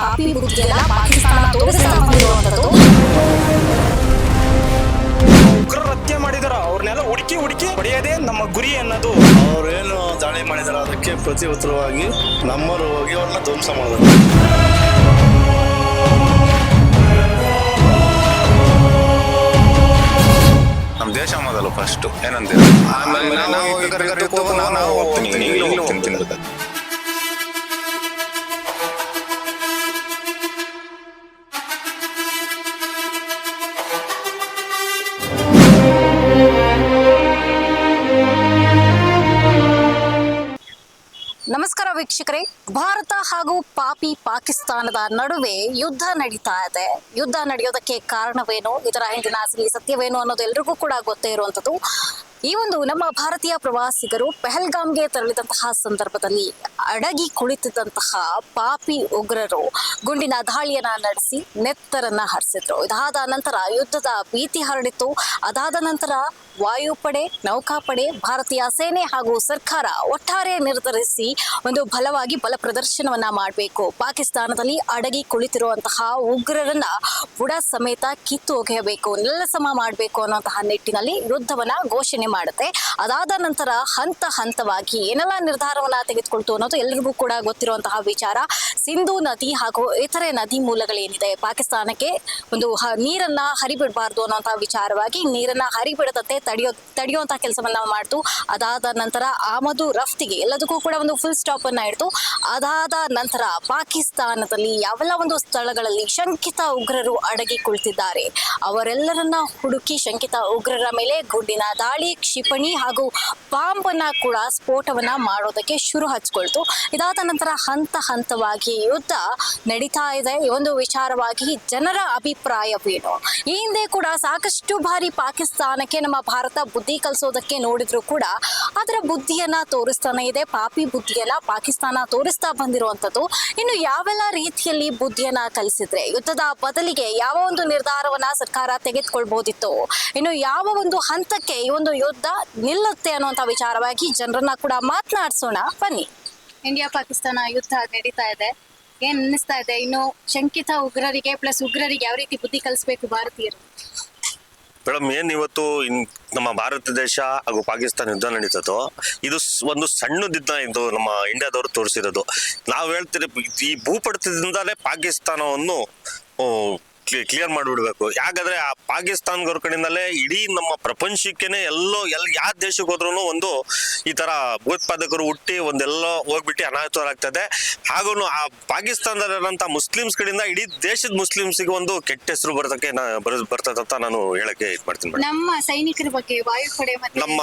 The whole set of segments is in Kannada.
ಪಾಪಿ ಬುದ್ಧಿಯನ್ನ ಪಾಕಿಸ್ತಾನ ತೋರಿಸ್ತಾ ಬಂದಿರುವಂತದ್ದು ಉಗ್ರರು ಹತ್ಯೆ ಮಾಡಿದಾರ ಅವ್ರನ್ನೆಲ್ಲ ಹುಡುಕಿ ಹುಡುಕಿ ಹೊಡೆಯೋದೇ ನಮ್ಮ ಗುರಿ ಅನ್ನೋದು. ಅವ್ರೇನು ದಾಳಿ ಮಾಡಿದಾರ ಅದಕ್ಕೆ ಪ್ರತಿ ಉತ್ತರವಾಗಿ ನಮ್ಮರು ಹೋಗಿ ಅವ್ರನ್ನ ಧ್ವಂಸ ಮಾಡಿದ್ರು. ನಮ್ಮ ದೇಶ ಮೊದಲು ಫಸ್ಟ್ ಏನಂತೀರ? ಆಮೇಲೆ ನಾವು ವೀಕ್ಷಕರೇ ಭಾರತ ಹಾಗೂ ಪಾಪಿ ಪಾಕಿಸ್ತಾನದ ನಡುವೆ ಯುದ್ಧ ನಡೀತಾ ಇದೆ. ಯುದ್ಧ ನಡೆಯೋದಕ್ಕೆ ಕಾರಣವೇನು? ಇದರ ಹಿಂದಿನ ಅಸಲಿ ಸತ್ಯವೇನು ಅನ್ನೋದು ಎಲ್ರಿಗೂ ಕೂಡ ಗೊತ್ತೇ ಇರುವಂತದ್ದು ಈ ಒಂದು ನಮ್ಮ ಭಾರತೀಯ ಪ್ರವಾಸಿಗರು ಪೆಹಲ್ಗಾಮ್ಗೆ ತೆರಳಿದಂತಹ ಸಂದರ್ಭದಲ್ಲಿ ಅಡಗಿ ಕುಳಿತಿದ್ದಂತಹ ಪಾಪಿ ಉಗ್ರರು ಗುಂಡಿನ ದಾಳಿಯನ್ನ ನಡೆಸಿ ನೆತ್ತರನ್ನ ಹರಿಸಿದ್ರು. ಇದಾದ ನಂತರ ಯುದ್ಧದ ಭೀತಿ ಹರಡಿತು. ಅದಾದ ನಂತರ ವಾಯುಪಡೆ, ನೌಕಾಪಡೆ, ಭಾರತೀಯ ಸೇನೆ ಹಾಗೂ ಸರ್ಕಾರ ಒಟ್ಟಾರೆ ನಿರ್ಧರಿಸಿ ಒಂದು ಬಲವಾಗಿ ಬಲ ಪ್ರದರ್ಶನವನ್ನ ಮಾಡಬೇಕು. ಪಾಕಿಸ್ತಾನದಲ್ಲಿ ಅಡಗಿ ಕುಳಿತಿರುವಂತಹ ಉಗ್ರರನ್ನ ಬುಡ ಸಮೇತ ಕಿತ್ತು ಒಗೆಯಬೇಕು ನೆಲಸಮ ಮಾಡಬೇಕು ಅನ್ನುವಂತಹ ನಿಟ್ಟಿನಲ್ಲಿ ಯುದ್ಧವನ್ನ ಘೋಷಣೆ ಮಾಡುತ್ತೆ. ಅದಾದ ನಂತರ ಹಂತ ಹಂತವಾಗಿ ಏನೆಲ್ಲ ನಿರ್ಧಾರವನ್ನ ತೆಗೆದುಕೊಳ್ತು ಅನ್ನೋದು ಎಲ್ಲರಿಗೂ ಕೂಡ ಗೊತ್ತಿರುವಂತಹ ವಿಚಾರ. ಸಿಂಧು ನದಿ ಹಾಗೂ ಇತರೆ ನದಿ ಮೂಲಗಳೇನಿದೆ? ಪಾಕಿಸ್ತಾನಕ್ಕೆ ಒಂದು ನೀರನ್ನ ಹರಿಬಿಡಬಾರ್ದು ಅನ್ನೋಂತಹ ವಿಚಾರವಾಗಿ ನೀರನ್ನ ಹರಿಬಿಡದಂತೆ ತಡೆಯೋ, ತಡೆಯುವಂತಹ ಕೆಲಸವನ್ನ ಮಾಡ್ತು. ಅದಾದ ನಂತರ ಆಮದು ರಫ್ತಿಗೆ ಎಲ್ಲದಕ್ಕೂ ಕೂಡ ಒಂದು ಫುಲ್ ಸ್ಟಾಪ್ ಅನ್ನ ಇಡ್ತು ಅದಾದ ನಂತರ ಪಾಕಿಸ್ತಾನದಲ್ಲಿ ಯಾವೆಲ್ಲ ಒಂದು ಸ್ಥಳಗಳಲ್ಲಿ ಶಂಕಿತ ಉಗ್ರರು ಅಡಗಿ ಕುಳಿತಿದ್ದಾರೆ ಅವರೆಲ್ಲರನ್ನ ಹುಡುಕಿ ಶಂಕಿತ ಉಗ್ರರ ಮೇಲೆ ಗುಂಡಿನ ದಾಳಿ, ಕ್ಷಿಪಣಿ ಹಾಗೂ ಬಾಂಬ್ ಅನ್ನ ಕೂಡ ಸ್ಫೋಟವನ್ನ ಮಾಡೋದಕ್ಕೆ ಶುರು ಹಚ್ಕೊಳ್ತು. ಇದಾದ ನಂತರ ಹಂತ ಹಂತವಾಗಿ ಯುದ್ಧ ನಡೀತಾ ಇದೆ. ಈ ಒಂದು ವಿಚಾರವಾಗಿ ಜನರ ಅಭಿಪ್ರಾಯವೇನು? ಈ ಹಿಂದೆ ಕೂಡ ಸಾಕಷ್ಟು ಬಾರಿ ಪಾಕಿಸ್ತಾನಕ್ಕೆ, ನಮ್ಮ ಭಾರತ ಬುದ್ಧಿ ಕಲಿಸೋದಕ್ಕೆ ನೋಡಿದ್ರು ಕೂಡ ಅದರ ಬುದ್ಧಿಯನ್ನ ತೋರಿಸ್ತಾನೆ ಇದೆ. ಪಾಪಿ ಬುದ್ಧಿಯನ್ನ ಪಾಕಿಸ್ತಾನ ತೋರಿಸ್ತಾ ಬಂದಿರುವಂತದ್ದು ಇನ್ನು ಯಾವೆಲ್ಲ ರೀತಿಯಲ್ಲಿ ಬುದ್ಧಿಯನ್ನ ಕಲಿಸಿದ್ರೆ, ಯುದ್ಧದ ಬದಲಿಗೆ ಯಾವ ಒಂದು ನಿರ್ಧಾರವನ್ನ ಸರ್ಕಾರ ತೆಗೆದುಕೊಳ್ಬಹುದಿತ್ತು ಇನ್ನು ಯಾವ ಒಂದು ಹಂತಕ್ಕೆ ಈ ಒಂದು ಯುದ್ಧ ನಿಲ್ಲುತ್ತೆ ಅನ್ನುವಂತ ವಿಚಾರವಾಗಿ ಜನರನ್ನ ಕೂಡ ಮಾತನಾಡಿಸೋಣ. ಬನ್ನಿ. ಇಂಡಿಯಾ, ಪಾಕಿಸ್ತಾನ ಯುದ್ಧ ನಡೀತಾ ಇದೆ. ಏನ್ ಅನ್ನಿಸ್ತಾ ಇದೆ? ಇನ್ನು ಶಂಕಿತ ಉಗ್ರರಿಗೆ ಪ್ಲಸ್ ಉಗ್ರರಿಗೆ ಯಾವ ರೀತಿ ಬುದ್ಧಿ ಕಲಿಸ್ಬೇಕು ಭಾರತೀಯರು? ಮೇಡಮ್, ಏನ್ ಇವತ್ತು ನಮ್ಮ ಭಾರತ ದೇಶ ಹಾಗೂ ಪಾಕಿಸ್ತಾನ ಯುದ್ಧ ನಡೀತದೋ, ಇದು ಒಂದು ಸಣ್ಣದಿದ್ದ ಇದು ನಮ್ಮ ಇಂಡಿಯಾದವರು ತೋರಿಸಿರೋದು. ನಾವು ಹೇಳ್ತೀರಿ, ಈ ಭೂಪಟದಿಂದಲೇ ಪಾಕಿಸ್ತಾನವನ್ನು ಕ್ಲಿಯರ್ ಮಾಡಿಬಿಡ್ಬೇಕು. ಯಾಕಂದ್ರೆ ಆ ಪಾಕಿಸ್ತಾನ ಕಡೆಯಿಂದಲೇ ಇಡೀ ನಮ್ಮ ಪ್ರಪಂಚಕ್ಕೇನೆ ಎಲ್ಲೋ ಎಲ್ ಯಾವ ದೇಶಕ್ಕೆ ಹೋದ್ರೂ ಒಂದು ಈ ತರ ಭಯೋತ್ಪಾದಕರು ಹುಟ್ಟಿ ಒಂದೆಲ್ಲೋ ಹೋಗ್ಬಿಟ್ಟು ಅನಾಹುತರಾಗ್ತದೆ ಹಾಗೂ ಆ ಪಾಕಿಸ್ತಾನದಲ್ಲಿರೋಂಥ ಮುಸ್ಲಿಮ್ಸ್ ಕಡೆಯಿಂದ ಇಡೀ ದೇಶದ ಮುಸ್ಲಿಮ್ಸ್ಗೆ ಒಂದು ಕೆಟ್ಟ ಹೆಸರು ಬರೋದಕ್ಕೆ ನಾ ಬರ ಬರ್ತದೆ ಅಂತ ನಾನು ಹೇಳಕ್ಕೆ ಇದು ಮಾಡ್ತೀನಿ ನಮ್ಮ ಸೈನಿಕರ ಬಗ್ಗೆ ವಾಯುಪಡೆ ನಮ್ಮ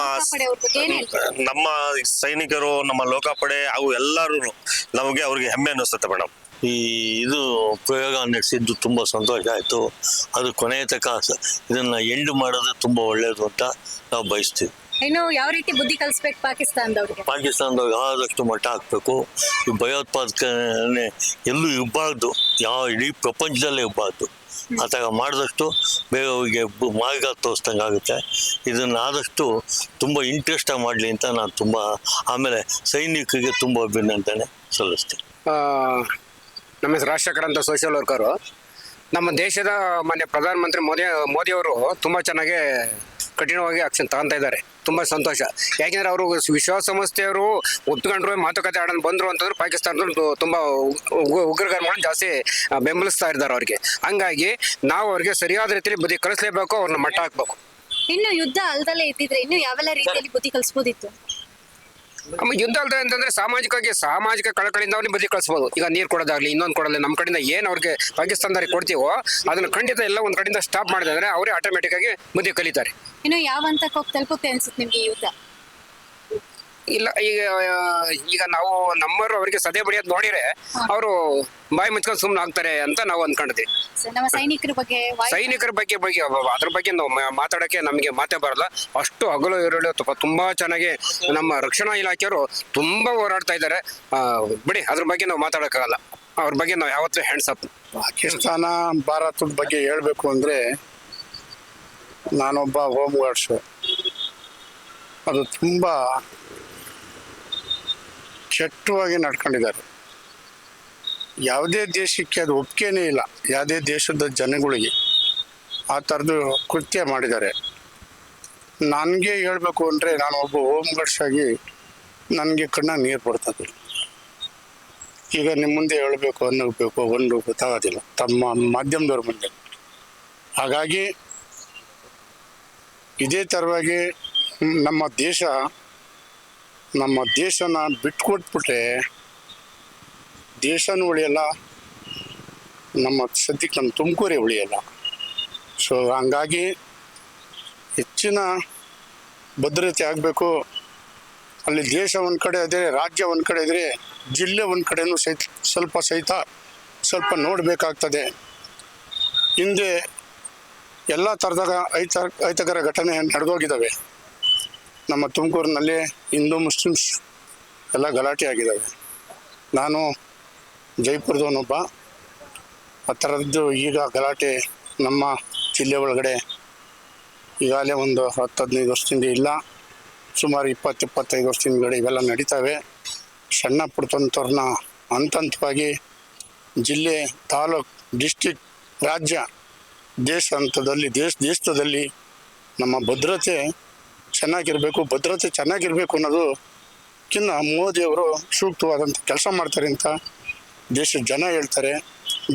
ನಮ್ಮ ಸೈನಿಕರು ನಮ್ಮ ಲೋಕಾಪಡೆ ಅವು ಎಲ್ಲರೂ ನಮಗೆ ಅವ್ರಿಗೆ ಹೆಮ್ಮೆ ಅನ್ನಿಸುತ್ತೆ ಮೇಡಮ್ ಈ ಇದು ಪ್ರಯೋಗ ನಡೆಸಿದ್ದು ತುಂಬ ಸಂತೋಷ ಆಯಿತು. ಅದು ಕೊನೆಯ ತನಕ ಇದನ್ನು ಎಂಡ್ ಮಾಡೋದು ತುಂಬ ಒಳ್ಳೆಯದು ಅಂತ ನಾವು ಬಯಸ್ತೀವಿ. ಇನ್ನು ಯಾವ ರೀತಿ ಬುದ್ಧಿ ಕಲಿಸ್ಬೇಕು ಪಾಕಿಸ್ತಾನದವ್ರಿಗೆ? ಪಾಕಿಸ್ತಾನದವ್ರು ಆದಷ್ಟು ಮಟ್ಟ ಹಾಕಬೇಕು. ಈ ಭಯೋತ್ಪಾದಕನೆ ಎಲ್ಲೂ ಇಬ್ಬಾರ್ದು. ಯಾವ ಇಡೀ ಪ್ರಪಂಚದಲ್ಲೇ ಇಬ್ಬಾರ್ದು. ಆತಾಗ ಮಾಡಿದಷ್ಟು ಬೇಗ ಅವರಿಗೆ ಮಾರ್ಗ ತೋರಿಸ್ದಂಗೆ ಆಗುತ್ತೆ. ಇದನ್ನು ಆದಷ್ಟು ತುಂಬ ಇಂಟ್ರೆಸ್ಟಾಗಿ ಮಾಡಲಿ ಅಂತ ನಾನು ತುಂಬ ಆಮೇಲೆ ಸೈನಿಕರಿಗೆ ತುಂಬ ಅಭಿನಂದನೆ ಸಲ್ಲಿಸ್ತೀನಿ. ಆ, ನಮ್ಮ ಹೆಸರು ರಾಜಶೇಖರ್ ಅಂತ ಸೋಷಿಯಲ್ ವರ್ಕರು ನಮ್ಮ ದೇಶದ ಮಾನ್ಯ ಪ್ರಧಾನಮಂತ್ರಿ ಮೋದಿ, ಮೋದಿಯವರು ತುಂಬ ಚೆನ್ನಾಗಿ ಕಠಿಣವಾಗಿ ಆಕ್ಷನ್ ತಗೊಂತಾ ಇದ್ದಾರೆ. ತುಂಬ ಸಂತೋಷ. ಯಾಕೆಂದ್ರೆ ಅವರು ವಿಶ್ವಸಂಸ್ಥೆಯವರು ಒಪ್ಕೊಂಡ್ರು ಮಾತುಕತೆ ಆಡೋದು ಬಂದರು ಅಂತಂದ್ರೆ ಪಾಕಿಸ್ತಾನದ ತುಂಬ ಉಗ್ರಗಾರಗಳನ್ನು ಜಾಸ್ತಿ ಬೆಂಬಲಿಸ್ತಾ ಇದ್ದಾರೆ ಅವ್ರಿಗೆ. ಹಂಗಾಗಿ ನಾವು ಅವ್ರಿಗೆ ಸರಿಯಾದ ರೀತಿಯಲ್ಲಿ ಬುದ್ಧಿ ಕಲಿಸ್ಲೇಬೇಕು, ಅವ್ರನ್ನ ಮಟ್ಟ ಹಾಕ್ಬೇಕು. ಇನ್ನು ಯುದ್ಧ ಅಲ್ದಲ್ಲೇ ಇದ್ದಿದ್ರೆ ಇನ್ನು ಯಾವೆಲ್ಲ ರೀತಿಯಲ್ಲಿ ಬುದ್ಧಿ ಕಲಿಸ್ಬೋದಿತ್ತು? ಆಮೇಲೆ ಯುದ್ಧ ಅಂತಂದ್ರೆ ಸಾಮಾಜಿಕವಾಗಿ ಸಾಮಾಜಿಕ ಕಳಕಳಿಯಿಂದ ಅವ್ರಿಗೆ ಬದಿ ಕಳಿಸ್ಬೋದು. ಈಗ ನೀರು ಕೊಡೋದಾಗ್ಲಿ, ಇನ್ನೊಂದು ಕೊಡೋದಾಗ್ಲಿ ನಮ್ಮ ಕಡೆಯಿಂದ ಏನು ಅವ್ರಿಗೆ ಪಾಕಿಸ್ತಾನದವ್ರಿಗೆ ಕೊಡ್ತೀವೋ, ಅದನ್ನ ಖಂಡಿತ ಎಲ್ಲ ಒಂದು ಕಡೆಯಿಂದ ಸ್ಟಾಪ್ ಮಾಡಿದ್ರೆ ಅವರೇ ಆಟೋಮೆಟಿಕ್ ಆಗಿ ಬುದ್ಧಿ ಕಲಿತಾರೆ. ಇನ್ನು ಯಾವ ಹಂತಕ್ಕೆ ಹೋಗಿ ತಲುಪುತ್ತೆ ಅನ್ಸುತ್ತೆ ನಿಮ್ಗೆ ಯುದ್ಧ? ಇಲ್ಲ ಈಗ ಈಗ ನಾವು ನಮ್ಮವರು ಅವರಿಗೆ ಸದೆ ಬಡಿಯೋದು ನೋಡಿದ್ರೆ ಅವರು ಬಾಯಿ ಮುಚ್ಕೊಂಡು ಸುಮ್ಮನೆ ಆಗ್ತಾರೆ ಅಂತ ನಾವು ಅನ್ಕೊಂಡಿದ್ವಿ. ನಮ್ಮ ಸೈನಿಕರ ಬಗ್ಗೆ ವಾಯು ಸೈನಿಕರ ಬಗ್ಗೆ ಬಗ್ಗೆ ಅದ್ರ ಬಗ್ಗೆ ನಾವು ಮಾ- ಮಾತಾಡಕ್ಕೆ ನಮಗೆ ಮಾತೇ ಬರಲ್ಲ. ಅಷ್ಟು ಹಗಲು ಇರಲು ತುಂಬಾ ಚೆನ್ನಾಗಿ ನಮ್ಮ ರಕ್ಷಣಾ ಇಲಾಖೆಯವರು ತುಂಬಾ ಹೋರಾಡ್ತಾ ಇದ್ದಾರೆ. ಆ, ಬಿಡಿ ಅದ್ರ ಬಗ್ಗೆ ನಾವು ಮಾತಾಡಕ್ಕಾಗಲ್ಲ. ಅವ್ರ ಬಗ್ಗೆ ನಾವು ಯಾವತ್ತೂ ಹ್ಯಾಂಡ್ಸ್ ಅಪ್ ಪಾಕಿಸ್ತಾನ ಭಾರತದ ಬಗ್ಗೆ ಹೇಳಬೇಕು ಅಂದರೆ ನಾನೊಬ್ಬ ಹೋಮ್ ಗಾರ್ಡ್ಸು. ಅದು ತುಂಬ ಕೆಟ್ಟವಾಗಿ ನಡ್ಕೊಂಡಿದ್ದಾರೆ. ಯಾವುದೇ ದೇಶಕ್ಕೆ ಅದು ಒಪ್ಪಿಗೆನೇ ಇಲ್ಲ. ಯಾವುದೇ ದೇಶದ ಜನಗಳಿಗೆ ಆ ಥರದ್ದು ಕೃತ್ಯ ಮಾಡಿದ್ದಾರೆ. ನನಗೆ ಹೇಳಬೇಕು ಅಂದರೆ ನಾನು ಒಬ್ಬ ಹೋಮ್ ಗಾರ್ಡ್ಸ್ ಆಗಿ ನನಗೆ ಕಣ್ಣ ನೀರು ಬರ್ತದೆ. ಈಗ ನಿಮ್ಮ ಮುಂದೆ ಹೇಳಬೇಕು ಅನ್ನಬೇಕು, ಒಂದು ಗೊತ್ತಾಗೋದಿಲ್ಲ. ತಮ್ಮ ಮಾಧ್ಯಮದವ್ರ ಮುಂದೆ. ಹಾಗಾಗಿ ಇದೇ ಥರವಾಗಿ ನಮ್ಮ ದೇಶ ನಮ್ಮ ದೇಶನ ಬಿಟ್ಕೊಟ್ಬಿಟ್ರೆ ದೇಶನೂ ಉಳಿಯಲ್ಲ, ನಮ್ಮ ಸದ್ಯಕ್ಕೆ ನಮ್ಮ ತುಮಕೂರೇ ಉಳಿಯಲ್ಲ. ಸೊ ಹಂಗಾಗಿ ಹೆಚ್ಚಿನ ಭದ್ರತೆ ಆಗಬೇಕು. ಅಲ್ಲಿ ದೇಶ ಒಂದು ಕಡೆ ಇದ್ದರೆ ರಾಜ್ಯ ಒಂದು ಕಡೆ ಇದ್ದರೆ ಜಿಲ್ಲೆ ಒಂದು ಕಡೆಯೂ ಸಹಿತ, ಸ್ವಲ್ಪ ಸಹಿತ ಸ್ವಲ್ಪ ನೋಡಬೇಕಾಗ್ತದೆ. ಹಿಂದೆ ಎಲ್ಲ ಥರದಾಗ ಐತ, ಐತಕರ ಘಟನೆ ನಡೆದೋಗಿದ್ದಾವೆ. ನಮ್ಮ ತುಮಕೂರಿನಲ್ಲಿ ಹಿಂದೂ ಮುಸ್ಲಿಮ್ಸ್ ಎಲ್ಲ ಗಲಾಟೆ ಆಗಿದ್ದಾವೆ. ನಾನು ಜೈಪುರದವನೊಬ್ಬ. ಆ ಥರದ್ದು ಈಗ ಗಲಾಟೆ ನಮ್ಮ ಜಿಲ್ಲೆ ಒಳಗಡೆ ಈಗಾಗಲೇ ಒಂದು ಹತ್ತು ಹದಿನೈದು ವರ್ಷದಿಂದ ಇಲ್ಲ. ಸುಮಾರು ಇಪ್ಪತ್ತು, ಇಪ್ಪತ್ತೈದು ವರ್ಷದಿಂದ ಇವೆಲ್ಲ ನಡೀತಾವೆ. ಸಣ್ಣ ಪುಟ್ಟಂಥವ್ರನ್ನ ಹಂತ ಹಂತವಾಗಿ ಜಿಲ್ಲೆ, ತಾಲೂಕು ಡಿಸ್ಟಿಕ್ ರಾಜ್ಯ, ದೇಶ ಹಂತದಲ್ಲಿ, ದೇಶ, ದೇಶದಲ್ಲಿ ನಮ್ಮ ಭದ್ರತೆ ಚೆನ್ನಾಗಿರಬೇಕು, ಭದ್ರತೆ ಚೆನ್ನಾಗಿರಬೇಕು ಕಿನ್ನ ಮೋದಿಯವರು ಸೂಕ್ತವಾದಂಥ ಕೆಲಸ ಮಾಡ್ತಾರೆ ಅಂತ ದೇಶದ ಜನ ಹೇಳ್ತಾರೆ.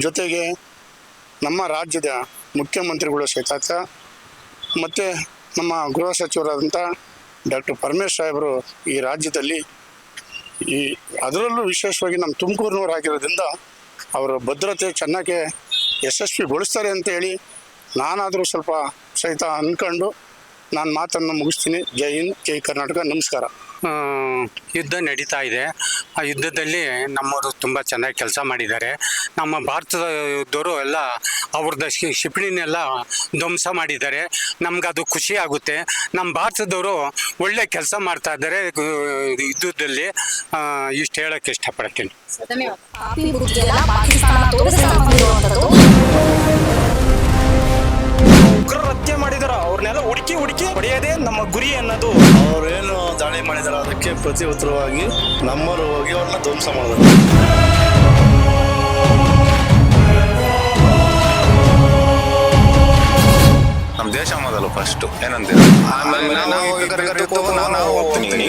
ಜೊತೆಗೆ ನಮ್ಮ ರಾಜ್ಯದ ಮುಖ್ಯಮಂತ್ರಿಗಳು ಸಹಿತ ಮತ್ತು ನಮ್ಮ ಗೃಹ ಸಚಿವರಾದಂಥ ಡಾಕ್ಟರ್ ಪರಮೇಶ್ ಸಾಹೇಬರು ಈ ರಾಜ್ಯದಲ್ಲಿ ಈ ಅದರಲ್ಲೂ ವಿಶೇಷವಾಗಿ ನಮ್ಮ ತುಮಕೂರಿನವರಾಗಿರೋದ್ರಿಂದ ಅವರ ಭದ್ರತೆ ಚೆನ್ನಾಗಿ ಯಶಸ್ವಿಗೊಳಿಸ್ತಾರೆ ಅಂತ ಹೇಳಿ ನಾನಾದರೂ ಸ್ವಲ್ಪ ಸಹಿತ ಅಂದ್ಕೊಂಡು ನಾನು ಮಾತನ್ನು ಮುಗಿಸ್ತೀನಿ. ಜೈ ಹಿಂದ್ ಜೈ ಕರ್ನಾಟಕ ನಮಸ್ಕಾರ. ಯುದ್ಧ ನಡೀತಾ ಇದೆ. ಆ ಯುದ್ಧದಲ್ಲಿ ನಮ್ಮವರು ತುಂಬ ಚೆನ್ನಾಗಿ ಕೆಲಸ ಮಾಡಿದ್ದಾರೆ. ನಮ್ಮ ಭಾರತದವರು ಎಲ್ಲ ಅವ್ರದ್ದು ಕ್ಷಿಪಣಿನೆಲ್ಲ ಧ್ವಂಸ ಮಾಡಿದ್ದಾರೆ. ನಮ್ಗೆ ಅದು ಖುಷಿ ಆಗುತ್ತೆ. ನಮ್ಮ ಭಾರತದವರು ಒಳ್ಳೆ ಕೆಲಸ ಮಾಡ್ತಾ ಇದ್ದಾರೆ ಯುದ್ಧದಲ್ಲಿ. ಇಷ್ಟು ಹೇಳೋಕ್ಕೆ ಇಷ್ಟಪಡ್ತೀನಿ. ಅವ್ರನ್ನೆಲ್ಲ ಹುಡುಕಿ ಹುಡುಕಿ ಹೊಡೆಯೋದೇ ನಮ್ಮ ಗುರಿ ಅನ್ನೋದು. ಅವ್ರೇನು ದಾಳಿ ಮಾಡಿದಾರೆ ಅದಕ್ಕೆ ಪ್ರತಿ ಉತ್ತರವಾಗಿ ನಮ್ಮರು ಹೋಗಿ ಅವ್ರನ್ನ ಧ್ವಂಸ ಮಾಡಿದ್ರು. ನಮ್ಮ ದೇಶ ಮೊದಲು ಫಸ್ಟ್ ಏನಂತೀರ? ಆಮೇಲೆ ನಾವು ಹೋಗ್ತೀನಿ